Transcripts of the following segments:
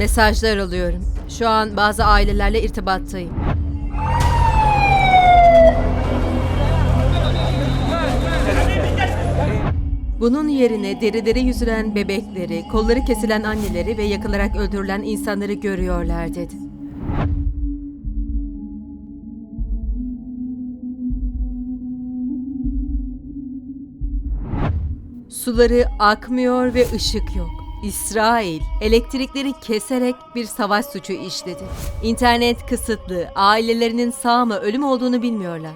Mesajlar alıyorum. Şu an bazı ailelerle irtibattayım. Bunun yerine derileri yüzülen bebekleri, kolları kesilen anneleri ve yakılarak öldürülen insanları görüyorlar dedi. Suları akmıyor ve ışık yok. İsrail elektrikleri keserek bir savaş suçu işledi. İnternet kısıtlı, ailelerinin sağ mı ölüm olduğunu bilmiyorlar.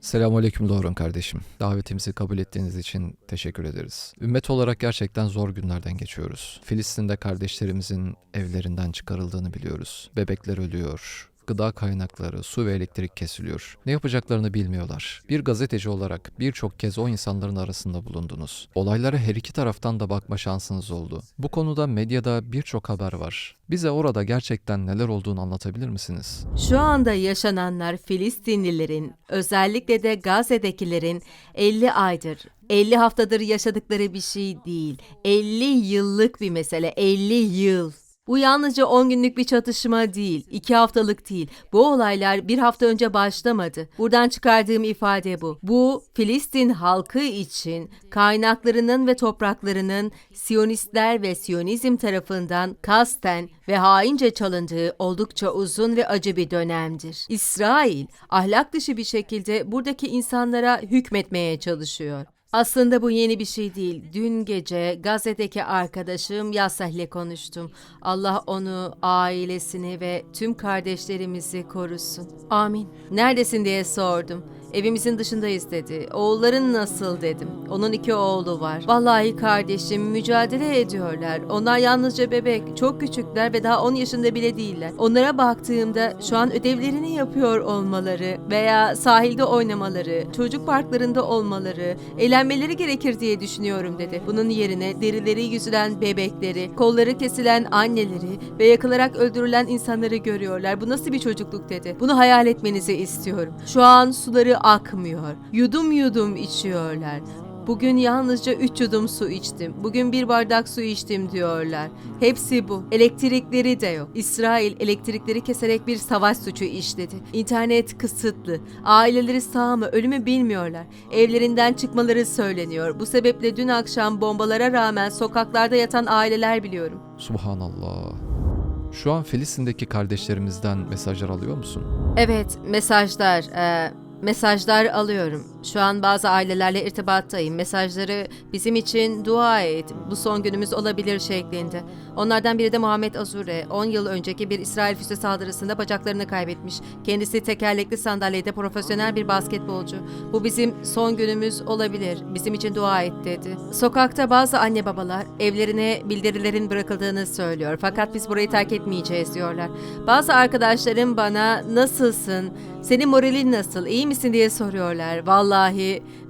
Selamünaleyküm Doğrun kardeşim. Davetimizi kabul ettiğiniz için teşekkür ederiz. Ümmet olarak gerçekten zor günlerden geçiyoruz. Filistin'de kardeşlerimizin evlerinden çıkarıldığını biliyoruz. Bebekler ölüyor. Gıda kaynakları, su ve elektrik kesiliyor. Ne yapacaklarını bilmiyorlar. Bir gazeteci olarak birçok kez o insanların arasında bulundunuz. Olaylara her iki taraftan da bakma şansınız oldu. Bu konuda medyada birçok haber var. Bize orada gerçekten neler olduğunu anlatabilir misiniz? Şu anda yaşananlar Filistinlilerin, özellikle de Gazze'dekilerin 50 aydır, 50 haftadır yaşadıkları bir şey değil. 50 yıllık bir mesele, 50 yıl. Bu yalnızca 10 günlük bir çatışma değil, 2 haftalık değil. Bu olaylar bir hafta önce başlamadı. Buradan çıkardığım ifade bu. Bu Filistin halkı için kaynaklarının ve topraklarının Siyonistler ve Siyonizm tarafından kasten ve haince çalındığı oldukça uzun ve acı bir dönemdir. İsrail ahlak dışı bir şekilde buradaki insanlara hükmetmeye çalışıyor. Aslında bu yeni bir şey değil. Dün gece Gazze'deki arkadaşım Yasah ile konuştum. Allah onu, ailesini ve tüm kardeşlerimizi korusun. Amin. Neredesin diye sordum. Evimizin dışındayız dedi. Oğulların nasıl dedim. Onun iki oğlu var. Vallahi kardeşim mücadele ediyorlar. Onlar yalnızca bebek, çok küçükler ve daha 10 yaşında bile değiller. Onlara baktığımda şu an ödevlerini yapıyor olmaları veya sahilde oynamaları, çocuk parklarında olmaları, eğlenmeleri gerekir diye düşünüyorum dedi. Bunun yerine derileri yüzülen bebekleri, kolları kesilen anneleri ve yakılarak öldürülen insanları görüyorlar. Bu nasıl bir çocukluk dedi. Bunu hayal etmenizi istiyorum. Şu an suları akmıyor. Yudum yudum içiyorlar. Bugün yalnızca 3 yudum su içtim. Bugün bir bardak su içtim diyorlar. Hepsi bu. Elektrikleri de yok. İsrail elektrikleri keserek bir savaş suçu işledi. İnternet kısıtlı. Aileleri sağ mı ölümü bilmiyorlar. Evlerinden çıkmaları söyleniyor. Bu sebeple dün akşam bombalara rağmen sokaklarda yatan aileler biliyorum. Subhanallah. Şu an Filistin'deki kardeşlerimizden mesajlar alıyor musun? Evet, mesajlar, e, mesajlar alıyorum. Şu an bazı ailelerle irtibattayım. Mesajları bizim için dua et. Bu son günümüz olabilir şeklinde. Onlardan biri de Muhammed Azure. 10 yıl önceki bir İsrail füze saldırısında bacaklarını kaybetmiş. Kendisi tekerlekli sandalyede profesyonel bir basketbolcu. Bu bizim son günümüz olabilir. Bizim için dua et dedi. Sokakta bazı anne babalar evlerine bildirilerin bırakıldığını söylüyor. Fakat biz burayı terk etmeyeceğiz diyorlar. Bazı arkadaşlarım bana nasılsın, senin moralin nasıl, iyi misin diye soruyorlar. Vallahi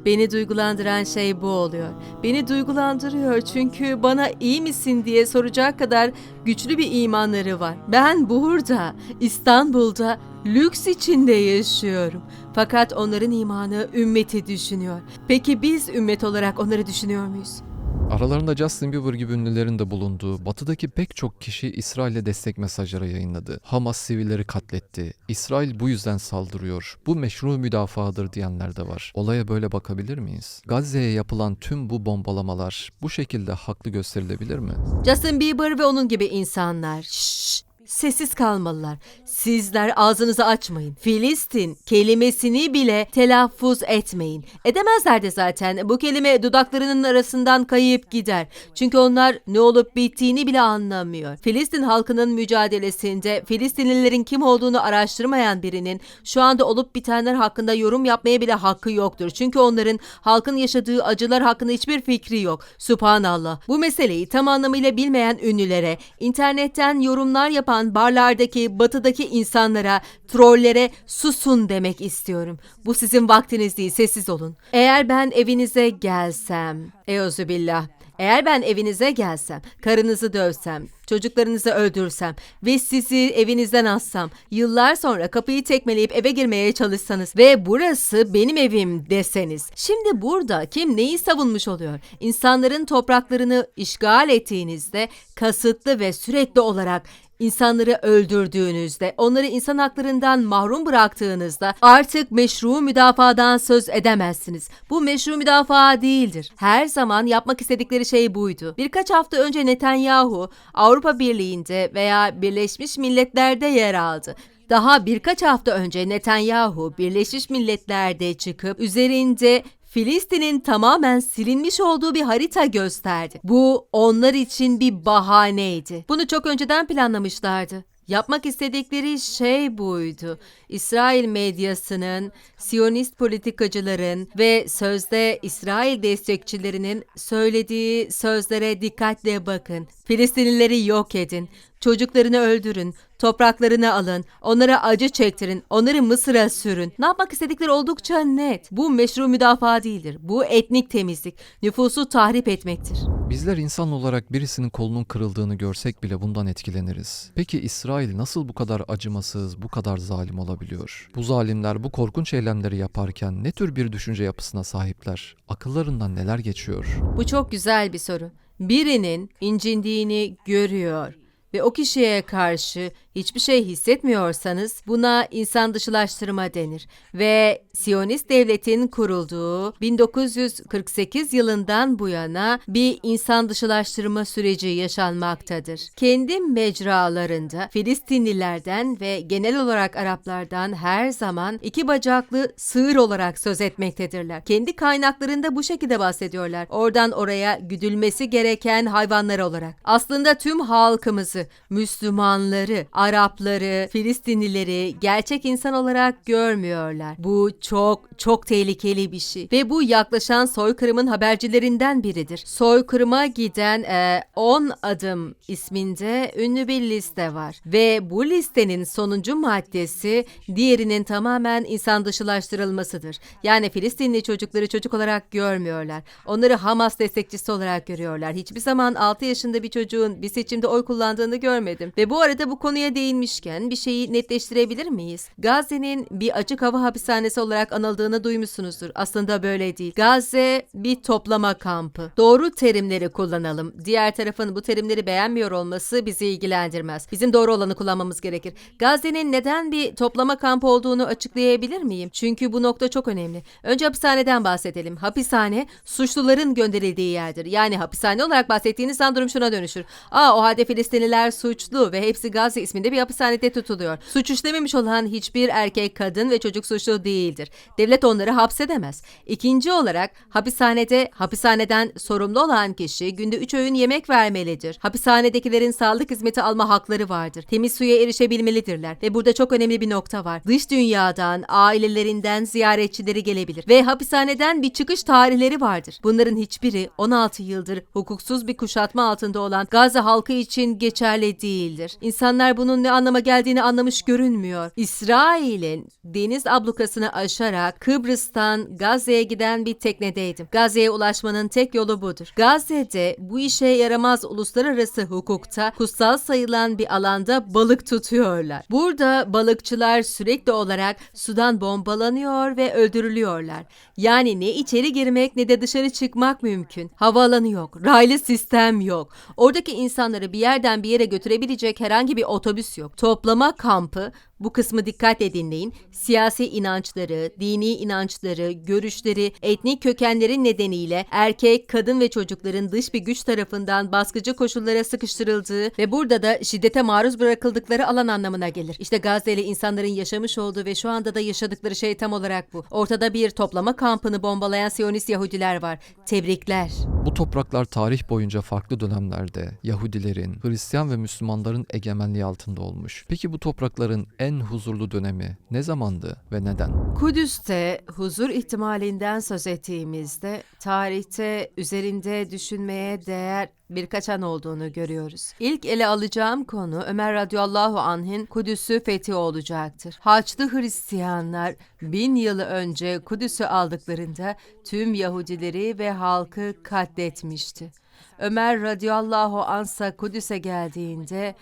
beni duygulandıran şey bu oluyor. Beni duygulandırıyor çünkü bana iyi misin diye soracak kadar güçlü bir imanları var. Ben burada, İstanbul'da lüks içinde yaşıyorum. Fakat onların imanı ümmeti düşünüyor. Peki biz ümmet olarak onları düşünüyor muyuz? Aralarında Justin Bieber gibi ünlülerin de bulunduğu, batıdaki pek çok kişi İsrail'e destek mesajları yayınladı. Hamas sivilleri katletti. İsrail bu yüzden saldırıyor. Bu meşru müdafadır diyenler de var. Olaya böyle bakabilir miyiz? Gazze'ye yapılan tüm bu bombalamalar bu şekilde haklı gösterilebilir mi? Justin Bieber ve onun gibi insanlar. Şşş, sessiz kalmalılar. Sizler ağzınızı açmayın. Filistin kelimesini bile telaffuz etmeyin. Edemezler de zaten. Bu kelime dudaklarının arasından kayıp gider. Çünkü onlar ne olup bittiğini bile anlamıyor. Filistin halkının mücadelesinde Filistinlilerin kim olduğunu araştırmayan birinin şu anda olup bitenler hakkında yorum yapmaya bile hakkı yoktur. Çünkü onların halkın yaşadığı acılar hakkında hiçbir fikri yok. Subhanallah. Bu meseleyi tam anlamıyla bilmeyen ünlülere, internetten yorumlar yapan barlardaki, batıdaki insanlara, trollere susun demek istiyorum. Bu sizin vaktiniz değil, sessiz olun. Eğer ben evinize gelsem, euzubillah, Eğer ben evinize gelsem, karınızı dövsem, çocuklarınızı öldürsem ve sizi evinizden assam, yıllar sonra kapıyı tekmeleyip eve girmeye çalışsanız ve burası benim evim deseniz, şimdi burada kim neyi savunmuş oluyor? İnsanların topraklarını işgal ettiğinizde kasıtlı ve sürekli olarak İnsanları öldürdüğünüzde, onları insan haklarından mahrum bıraktığınızda artık meşru müdafadan söz edemezsiniz. Bu meşru müdafaa değildir. Her zaman yapmak istedikleri şey buydu. Birkaç hafta önce Netanyahu Avrupa Birliği'nde veya Birleşmiş Milletler'de yer aldı. Daha birkaç hafta önce Netanyahu Birleşmiş Milletler'de çıkıp üzerinde Filistin'in tamamen silinmiş olduğu bir harita gösterdi. Bu onlar için bir bahaneydi. Bunu çok önceden planlamışlardı. Yapmak istedikleri şey buydu. İsrail medyasının, Siyonist politikacıların ve sözde İsrail destekçilerinin söylediği sözlere dikkatle bakın. Filistinlileri yok edin, çocuklarını öldürün, topraklarını alın, onlara acı çektirin, onları Mısır'a sürün. Ne yapmak istedikleri oldukça net. Bu meşru müdafaa değildir. Bu etnik temizlik, nüfusu tahrip etmektir. Bizler insan olarak birisinin kolunun kırıldığını görsek bile bundan etkileniriz. Peki İsrail nasıl bu kadar acımasız, bu kadar zalim olabiliyor? Bu zalimler bu korkunç eylemleri yaparken ne tür bir düşünce yapısına sahipler? Akıllarından neler geçiyor? Bu çok güzel bir soru. Birinin incindiğini görüyor ve o kişiye karşı hiçbir şey hissetmiyorsanız buna insan dışılaştırma denir ve Siyonist devletin kurulduğu 1948 yılından bu yana bir insan dışılaştırma süreci yaşanmaktadır. Kendi mecralarında Filistinlilerden ve genel olarak Araplardan her zaman iki bacaklı sığır olarak söz etmektedirler. Kendi kaynaklarında bu şekilde bahsediyorlar. Oradan oraya güdülmesi gereken hayvanlar olarak. Aslında tüm halkımızı, Müslümanları, Arapları, Filistinlileri gerçek insan olarak görmüyorlar. Bu çok çok tehlikeli bir şey. Ve bu yaklaşan soykırımın habercilerinden biridir. Soykırıma giden e, 10 adım isminde ünlü bir liste var. Ve bu listenin sonuncu maddesi diğerinin tamamen insan dışılaştırılmasıdır. Yani Filistinli çocukları çocuk olarak görmüyorlar. Onları Hamas destekçisi olarak görüyorlar. Hiçbir zaman 6 yaşında bir çocuğun bir seçimde oy kullandığını görmedim. Ve bu arada bu konuya değinmişken bir şeyi netleştirebilir miyiz? Gazze'nin bir açık hava hapishanesi olarak anıldığını duymuşsunuzdur. Aslında böyle değil. Gazze bir toplama kampı. Doğru terimleri kullanalım. Diğer tarafın bu terimleri beğenmiyor olması bizi ilgilendirmez. Bizim doğru olanı kullanmamız gerekir. Gazze'nin neden bir toplama kampı olduğunu açıklayabilir miyim? Çünkü bu nokta çok önemli. Önce hapishaneden bahsedelim. Hapishane suçluların gönderildiği yerdir. Yani hapishane olarak bahsettiğiniz an durum şuna dönüşür. Aa o halde Filistinliler suçlu ve hepsi Gazze isminde bir hapishanede tutuluyor. Suç işlememiş olan hiçbir erkek, kadın ve çocuk suçlu değildir. Devlet onları hapsedemez. İkinci olarak hapishanede hapishaneden sorumlu olan kişi günde 3 öğün yemek vermelidir. Hapishanedekilerin sağlık hizmeti alma hakları vardır. Temiz suya erişebilmelidirler. Ve burada çok önemli bir nokta var. Dış dünyadan, ailelerinden ziyaretçileri gelebilir. Ve hapishaneden bir çıkış tarihleri vardır. Bunların hiçbiri 16 yıldır hukuksuz bir kuşatma altında olan Gazze halkı için geçerli değildir. İnsanlar bunun ne anlama geldiğini anlamış görünmüyor. İsrail'in deniz ablukasını aşarak Kıbrıs'tan Gazze'ye giden bir teknedeydim. Gazze'ye ulaşmanın tek yolu budur. Gazze'de bu işe yaramaz uluslararası hukukta kutsal sayılan bir alanda balık tutuyorlar. Burada balıkçılar sürekli olarak sudan bombalanıyor ve öldürülüyorlar. Yani ne içeri girmek ne de dışarı çıkmak mümkün. Havaalanı yok, raylı sistem yok. Oradaki insanları bir yerden bir yere götürebilecek herhangi bir otobüs yok. Toplama kampı bu kısmı dikkatle dinleyin. Siyasi inançları, dini inançları, görüşleri, etnik kökenleri nedeniyle erkek, kadın ve çocukların dış bir güç tarafından baskıcı koşullara sıkıştırıldığı ve burada da şiddete maruz bırakıldıkları alan anlamına gelir. İşte Gazze'li insanların yaşamış olduğu ve şu anda da yaşadıkları şey tam olarak bu. Ortada bir toplama kampını bombalayan Siyonist Yahudiler var. Tebrikler. Bu topraklar tarih boyunca farklı dönemlerde Yahudilerin, Hristiyan ve Müslümanların egemenliği altında olmuş. Peki bu toprakların en huzurlu dönemi ne zamandı ve neden? Kudüs'te huzur ihtimalinden söz ettiğimizde tarihte üzerinde düşünmeye değer birkaç an olduğunu görüyoruz. İlk ele alacağım konu Ömer radıyallahu anh'in Kudüs'ü fethi olacaktır. Haçlı Hristiyanlar bin yıl önce Kudüs'ü aldıklarında tüm Yahudileri ve halkı katletmişti. Ömer radıyallahu ansa Kudüs'e geldiğinde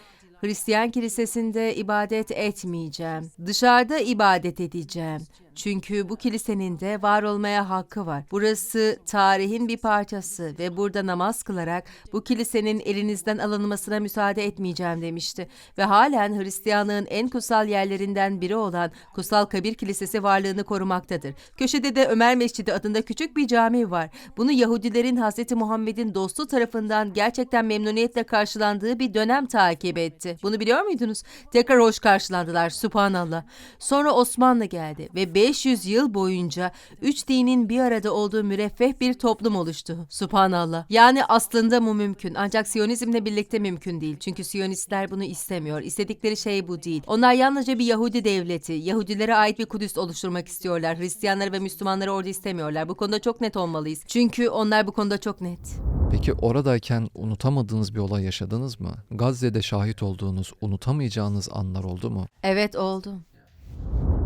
Hristiyan kilisesinde ibadet etmeyeceğim. Dışarıda ibadet edeceğim. Çünkü bu kilisenin de var olmaya hakkı var. Burası tarihin bir parçası ve burada namaz kılarak bu kilisenin elinizden alınmasına müsaade etmeyeceğim demişti. Ve halen Hristiyanlığın en kutsal yerlerinden biri olan Kutsal Kabir Kilisesi varlığını korumaktadır. Köşede de Ömer Mescidi adında küçük bir cami var. Bunu Yahudilerin Hz. Muhammed'in dostu tarafından gerçekten memnuniyetle karşılandığı bir dönem takip etti. Bunu biliyor muydunuz? Tekrar hoş karşılandılar. Subhanallah. Sonra Osmanlı geldi ve 500 yıl boyunca üç dinin bir arada olduğu müreffeh bir toplum oluştu. Subhanallah. Yani aslında bu mümkün. Ancak Siyonizmle birlikte mümkün değil. Çünkü Siyonistler bunu istemiyor. İstedikleri şey bu değil. Onlar yalnızca bir Yahudi devleti, Yahudilere ait bir Kudüs oluşturmak istiyorlar. Hristiyanları ve Müslümanları orada istemiyorlar. Bu konuda çok net olmalıyız. Çünkü onlar bu konuda çok net. Peki oradayken unutamadığınız bir olay yaşadınız mı? Gazze'de şahit olduğunuz, unutamayacağınız anlar oldu mu? Evet oldu.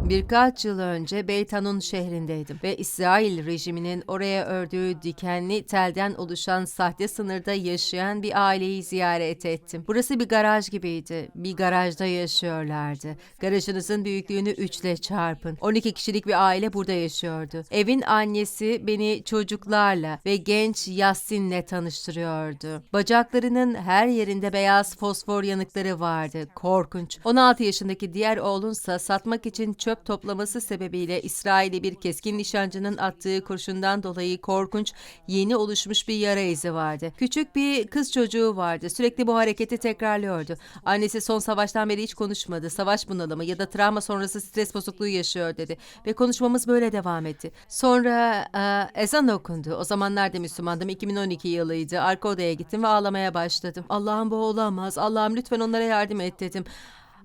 Birkaç yıl önce Beytanun şehrindeydim ve İsrail rejiminin oraya ördüğü dikenli telden oluşan sahte sınırda yaşayan bir aileyi ziyaret ettim. Burası bir garaj gibiydi. Bir garajda yaşıyorlardı. Garajınızın büyüklüğünü üçle çarpın. 12 kişilik bir aile burada yaşıyordu. Evin annesi beni çocuklarla ve genç Yasin'le tanıştırıyordu. Bacaklarının her yerinde beyaz fosfor yanıkları vardı. Korkunç. 16 yaşındaki diğer oğlunsa satmak için çöp toplaması sebebiyle İsrail'i bir keskin nişancının attığı kurşundan dolayı korkunç yeni oluşmuş bir yara izi vardı. Küçük bir kız çocuğu vardı. Sürekli bu hareketi tekrarlıyordu. Annesi son savaştan beri hiç konuşmadı. Savaş bunalımı ya da travma sonrası stres bozukluğu yaşıyor dedi. Ve konuşmamız böyle devam etti. Sonra e, ezan okundu. O zamanlar da Müslümandım. 2012 yılıydı. Arka odaya gittim ve ağlamaya başladım. Allah'ım bu olamaz. Allah'ım lütfen onlara yardım et dedim.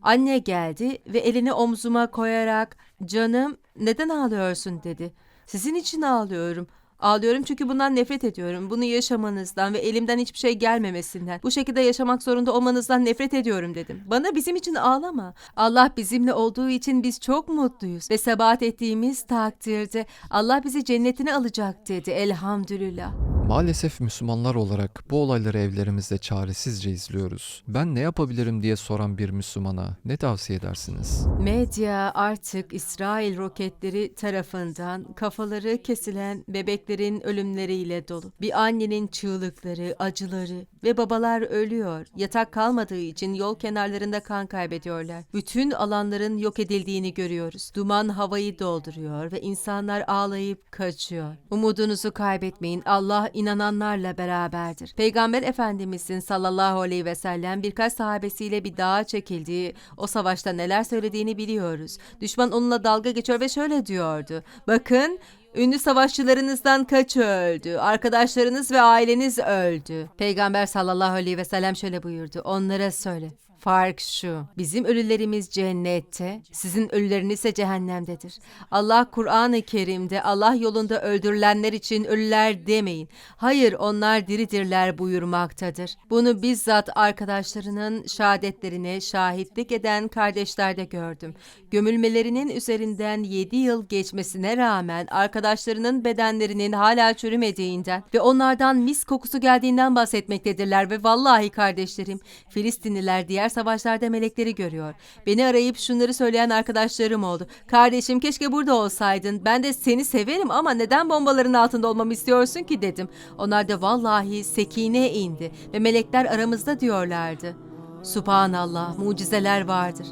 Anne geldi ve elini omzuma koyarak canım neden ağlıyorsun dedi. Sizin için ağlıyorum. Ağlıyorum çünkü bundan nefret ediyorum. Bunu yaşamanızdan ve elimden hiçbir şey gelmemesinden. Bu şekilde yaşamak zorunda olmanızdan nefret ediyorum dedim. Bana bizim için ağlama. Allah bizimle olduğu için biz çok mutluyuz. Ve sebat ettiğimiz takdirde Allah bizi cennetine alacak dedi. Elhamdülillah. Maalesef Müslümanlar olarak bu olayları evlerimizde çaresizce izliyoruz. Ben ne yapabilirim diye soran bir Müslümana ne tavsiye edersiniz? Medya artık İsrail roketleri tarafından kafaları kesilen bebeklerin ölümleriyle dolu. Bir annenin çığlıkları, acıları ve babalar ölüyor. Yatak kalmadığı için yol kenarlarında kan kaybediyorlar. Bütün alanların yok edildiğini görüyoruz. Duman havayı dolduruyor ve insanlar ağlayıp kaçıyor. Umudunuzu kaybetmeyin. Allah inananlarla beraberdir. Peygamber Efendimizin sallallahu aleyhi ve sellem birkaç sahabesiyle bir dağa çekildiği o savaşta neler söylediğini biliyoruz. Düşman onunla dalga geçiyor ve şöyle diyordu. Bakın Ünlü savaşçılarınızdan kaçı öldü? Arkadaşlarınız ve aileniz öldü. Peygamber sallallahu aleyhi ve sellem şöyle buyurdu. Onlara söyle. Fark şu. Bizim ölülerimiz cennette, sizin ölüleriniz ise cehennemdedir. Allah Kur'an-ı Kerim'de Allah yolunda öldürülenler için ölüler demeyin. Hayır onlar diridirler buyurmaktadır. Bunu bizzat arkadaşlarının şehadetlerine şahitlik eden kardeşlerde gördüm. Gömülmelerinin üzerinden 7 yıl geçmesine rağmen arkadaşlarının bedenlerinin hala çürümediğinden ve onlardan mis kokusu geldiğinden bahsetmektedirler ve vallahi kardeşlerim Filistinliler diğer savaşlarda melekleri görüyor. Beni arayıp şunları söyleyen arkadaşlarım oldu. Kardeşim keşke burada olsaydın. Ben de seni severim ama neden bombaların altında olmamı istiyorsun ki dedim. Onlar da vallahi sekine indi ve melekler aramızda diyorlardı. Subhanallah mucizeler vardır.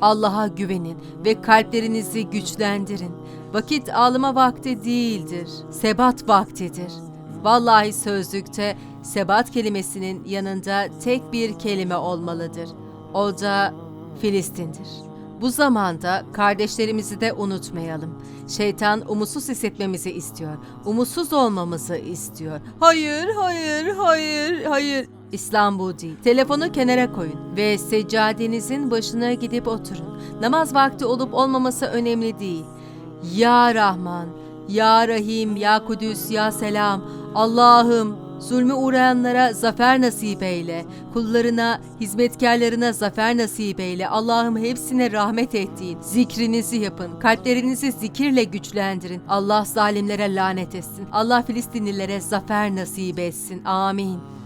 Allah'a güvenin ve kalplerinizi güçlendirin. Vakit ağlama vakti değildir. Sebat vaktidir. Vallahi sözlükte sebat kelimesinin yanında tek bir kelime olmalıdır. O da Filistin'dir. Bu zamanda kardeşlerimizi de unutmayalım. Şeytan umutsuz hissetmemizi istiyor. Umutsuz olmamızı istiyor. Hayır, hayır, hayır, hayır. İslam bu değil. Telefonu kenara koyun ve seccadenizin başına gidip oturun. Namaz vakti olup olmaması önemli değil. Ya Rahman, Ya Rahim, Ya Kudüs, Ya Selam, Allah'ım Zulmü uğrayanlara zafer nasip eyle. Kullarına, hizmetkarlarına zafer nasip eyle. Allah'ım hepsine rahmet ettiğin. Zikrinizi yapın. Kalplerinizi zikirle güçlendirin. Allah zalimlere lanet etsin. Allah Filistinlilere zafer nasip etsin. Amin.